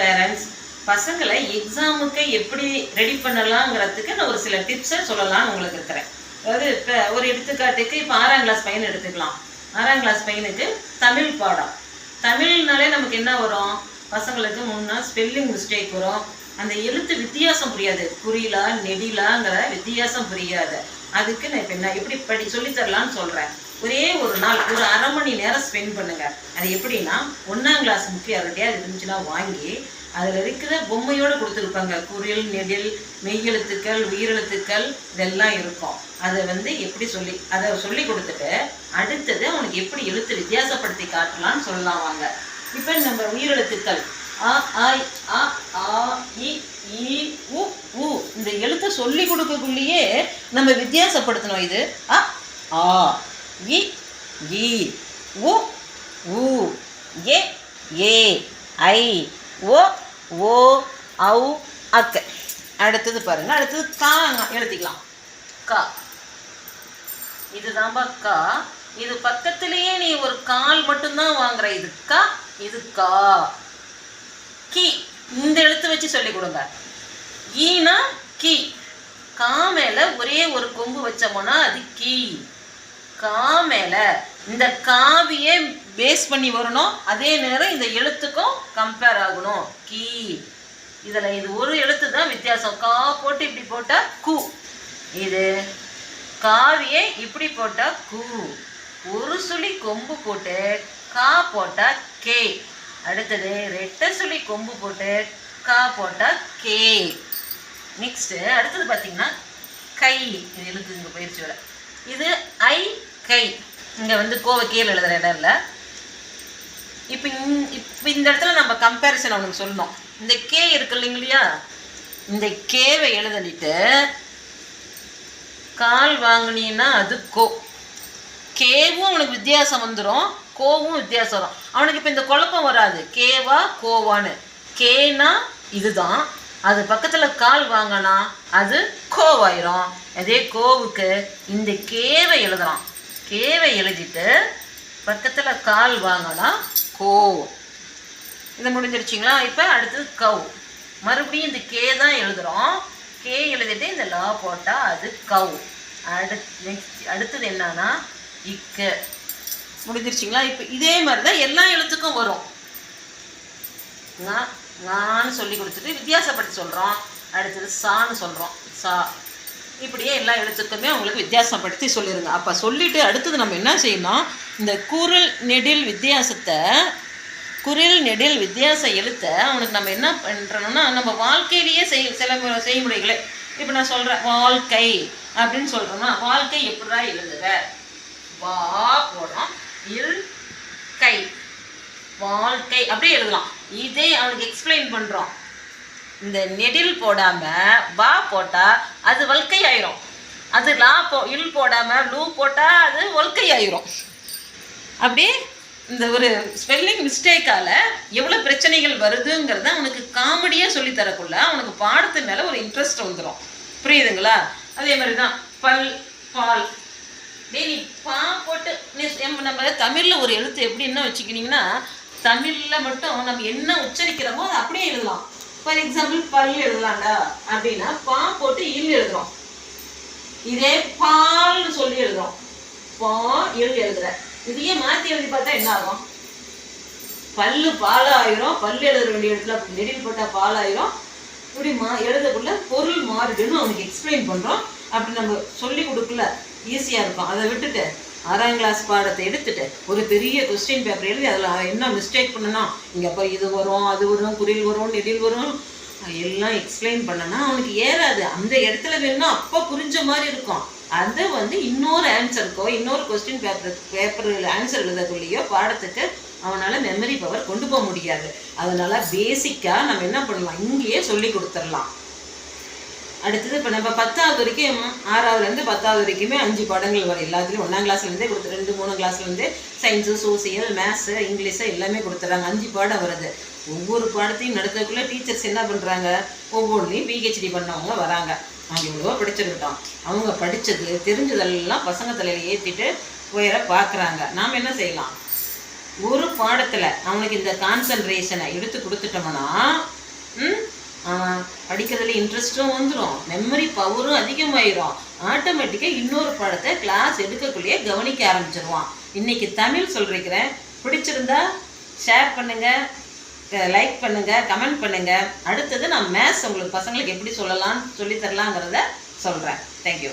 Parents பசங்களை எக்ஸாமுக்கு எப்படி ரெடி பண்ணலாங்கிறதுக்கு நான் ஒரு சில டிப்ஸை சொல்லலாம்னு உங்களுக்கு இருக்கிறேன். அதாவது இப்போ ஒரு எடுத்துக்காட்டுக்கு இப்போ ஆறாம் கிளாஸ் பையன் எடுத்துக்கலாம். ஆறாம் கிளாஸ் பையனுக்கு தமிழ் பாடம். தமிழ்னாலே நமக்கு என்ன வரும்? பசங்களுக்கு முன்னா ஸ்பெல்லிங் மிஸ்டேக் வரும். அந்த எழுத்து வித்தியாசம் புரியாது. குறிலா நெடிலாங்கிற வித்தியாசம் புரியாது. அதுக்கு நான் இப்போ என்ன எப்படி படி சொல்லித்தரலான்னு சொல்கிறேன் ஒரே ஒரு நாள் ஒரு அரை மணி நேரம் ஸ்பெண்ட் பண்ணுங்க. அது எப்படின்னா ஒன்றாம் கிளாஸ் புக்கு யார்கிட்டயாவது இருந்துச்சுன்னா வாங்கி அதில் இருக்கிற பொம்மையோடு கொடுத்துருப்பாங்க. குரில் நெடில் மெய்யெழுத்துக்கள் உயிரெழுத்துக்கள் இதெல்லாம் இருக்கும். அதை வந்து எப்படி சொல்லி அதை சொல்லி கொடுத்துட்டு அடுத்தது அவனுக்கு எப்படி எழுத்து வித்தியாசப்படுத்தி காட்டலாம்னு சொல்லலாம் வாங்க. இப்போ நம்ம உயிரெழுத்துக்கள் அ ஆ அ ஆ இ ஈ உ உ. இந்த எழுத்தை சொல்லி கொடுக்கக்குள்ளேயே நம்ம வித்தியாசப்படுத்தணும் இது. அ ஆ. இ ஈ உ உ ஏ ஏ ஐ ஓ ஓ ஔ அக்க. அடுத்தது பாருங்க. அடுத்தது கா எழுதிக்கலாம். கா. இதுதான்பா கா. இது பக்கத்திலேயே நீ ஒரு கால் மட்டும்தான் வாங்குற. இது கா இது கா. கி. இந்த எழுத்து வச்சு சொல்லி கொடுங்க. ஈனா கி. கா மேல ஒரே ஒரு கொம்பு வச்சோம்னா அது கி. கா மேல இந்த காவியே பேஸ் பண்ணி வரணும். அதே நேரம் இந்த எழுத்துக்கும் கம்பேர் ஆகணும். கீ. இதில் இது ஒரு எழுத்து தான் வித்தியாசம். கா போட்டு இப்படி போட்டால் கு. இது காவியே இப்படி போட்டால் கு. ஒரு சுழி கொம்பு போட்டு கா போட்டால் கே. அடுத்தது ரெட்டை சுழி கொம்பு போட்டு கா போட்டால் கே. நெக்ஸ்ட்டு அடுத்தது பார்த்தீங்கன்னா கை. இது எழுத்து இங்கே பயிற்சியோட இது ஐ கை. இங்கே வந்து கோவை கீழே எழுதுகிற இடம் இல்லை. இப்போ இப்போ இந்த இடத்துல நம்ம கம்பேரிசன் அவனுக்கு சொல்லணும். இந்த கே இருக்கு இல்லைங்களையா இந்த கேவை எழுதலிட்டு கால் வாங்கினீன்னா அது கோ. கேவும் அவனுக்கு வித்தியாசம் வந்துடும் கோவும் வித்தியாசம் வரும். அவனுக்கு இப்போ இந்த குழப்பம் வராது. கேவா கோவான்னு கேனா இதுதான். அது பக்கத்தில் கால் வாங்கினா அது கோவாயிரும். அதே கோவுக்கு இந்த கேவை எழுதுகிறான் கேவை எழுதிட்டு பக்கத்தில் கால் வாங்கினா கோ. இது முடிஞ்சிருச்சிங்களா? இப்போ அடுத்தது கவ். மறுபடியும் இந்த கே தான் எழுதுகிறோம் கே எழுதிட்டு இந்த லா போட்டால் அது கவ். அடுத் நெக்ஸ்ட் அடுத்தது என்னன்னா இக்க. முடிஞ்சிருச்சிங்களா? இப்போ இதே மாதிரி தான் எல்லா எழுத்துக்கும் வரும். நான் சொல்லி கொடுத்துட்டு வித்தியாசப்படுத்தி சொல்கிறோம் அடுத்தது சான்னு சொல்கிறோம் சா. இப்படியே எல்லா எழுத்துக்குமே உங்களுக்கு வித்தியாசப்படுத்தி சொல்லிடுங்க அப்போ சொல்லிட்டு அடுத்தது நம்ம என்ன செய்யணும்? இந்த குரல் நெடில் வித்தியாசத்தை குரல் நெடில் வித்தியாச எழுத்தை அவனுக்கு நம்ம என்ன பண்ணுறோம்னா நம்ம வாழ்க்கையிலேயே செய் சில செய்முறைகளை இப்போ நான் சொல்கிறேன் வாழ்க்கை அப்படின்னு சொல்கிறோம்னா வாழ்க்கை எப்படா எழுதுவ? வா போடுறோம் இல் கை. வாழ்க்கை அப்படியே எழுதலாம். இதே அவனுக்கு எக்ஸ்பிளைன் பண்ணுறோம் இந்த நெடில் போடாமல் வா போட்டால் அது வல்கை ஆயிரும். அது லா போ இல் போடாமல் லூ போட்டால் அது ஒல்கை ஆயிரும். அப்படியே இந்த ஒரு ஸ்பெல்லிங் மிஸ்டேக்கால் எவ்வளோ பிரச்சனைகள் வருதுங்கிறத அவனுக்கு காமெடியாக சொல்லித்தரக்குள்ள அவனுக்கு பாடத்து மேலே ஒரு இன்ட்ரெஸ்ட் வந்துடும் புரியுதுங்களா? அதே மாதிரி தான் பல் பால். டேய் நீ பா போட்டு நம்ம- நம்ம தமிழில் ஒரு எழுத்து எப்படின்னா வச்சுக்கிட்டிங்கன்னா தமிழில் மட்டும் நம்ம என்ன உச்சரிக்கிறோமோ அதை அப்படியே எழுதலாம். ஃபார் எக்ஸாம்பிள் பல் எழுதலாம்டா. அப்படின்னா பா போட்டு இல் எழுதுறோம். இதே பால்னு சொல்லி எழுதுறோம். பா இல் எழுதுற. இதையே மாற்றி எழுதி பார்த்தா என்ன ஆகும்? பல்லு பாலாயிரும். பல் எழுத வேண்டிய இடத்துல நெடில் போட்டால் பாலாயிரும். இப்படி மா எழுதக்குள்ள பொருள் மாறுதுன்னு அவனுக்கு எக்ஸ்பிளைன் பண்ணுறோம் அப்படி நம்ம சொல்லி கொடுக்கல. ஈஸியாக இருக்கும். அதை விட்டுட்டு ஆறாம் கிளாஸ் பாடத்தை எடுத்துட்டு ஒரு பெரிய கொஸ்டின் பேப்பர் எழுதி அதில் என்ன மிஸ்டேக் பண்ணணும் இங்கே அப்போ இது வரும் அது வரும் குரில் வரும் நெடில் வரும். எல்லாம் எக்ஸ்பிளைன் பண்ணனா அவனுக்கு ஏறாது. அந்த இடத்துல வேணும்னா அப்போ புரிஞ்ச மாதிரி இருக்கும். அது வந்து இன்னொரு ஆன்சருக்கோ இன்னொரு கொஸ்டின் பேப்பர் பேப்பர் ஆன்சர் எழுதக்குள்ளேயோ பாடத்துக்கு அவனால் மெமரி பவர் கொண்டு போக முடியாது. அதனால் பேசிக்காக நம்ம என்ன பண்ணலாம்? இங்கேயே சொல்லி கொடுத்துடலாம். அடுத்தது இப்போ நம்ம பத்தாவது வரைக்கும் ஆறாவதுலேருந்து பத்தாவது வரைக்குமே அஞ்சு பாடங்கள் வரும். எல்லாத்துலேயும் ஒன்றாம் கிளாஸ்லேருந்தே கொடுத்து ரெண்டு மூணு கிளாஸ்லேருந்து சயின்ஸு சோசியல் மேத்ஸு இங்கிலீஷு எல்லாமே கொடுத்துட்றாங்க அஞ்சு பாடம் வருது. ஒவ்வொரு பாடத்தையும் நடத்துறதுக்குள்ளே டீச்சர்ஸ் என்ன பண்ணுறாங்க ஒவ்வொன்றையும் பிஹெச்டி பண்ணவங்க வராங்க. அவங்க எவ்வளவோ படிச்சிருக்கட்டும். அவங்க படித்தது தெரிஞ்சதெல்லாம் பசங்க தலையில் ஏற்றிட்டு உயர பார்க்குறாங்க நாம் என்ன செய்யலாம்? ஒரு பாடத்தில் அவனுக்கு இந்த கான்சன்ட்ரேஷனை எடுத்து கொடுத்துட்டோம்னா படிக்கிறதுல இன்ட்ரெஸ்ட்டும் வந்துடும் மெமரி பவரும் அதிகமாயிரும். ஆட்டோமேட்டிக்காக இன்னொரு பாடத்தை கிளாஸ் எடுக்கக்குள்ளேயே கவனிக்க ஆரம்பிச்சிருவான். இன்னைக்கு தமிழ் சொல்லிருக்கிறேன். பிடிச்சிருந்தா ஷேர் பண்ணுங்கள் லைக் பண்ணுங்கள் கமெண்ட் பண்ணுங்கள் அடுத்தது நான் மேத்ஸ் உங்களுக்கு பசங்களுக்கு எப்படி சொல்லலாம் சொல்லித் தரலாங்கிறத சொல்கிறேன் தேங்க்யூ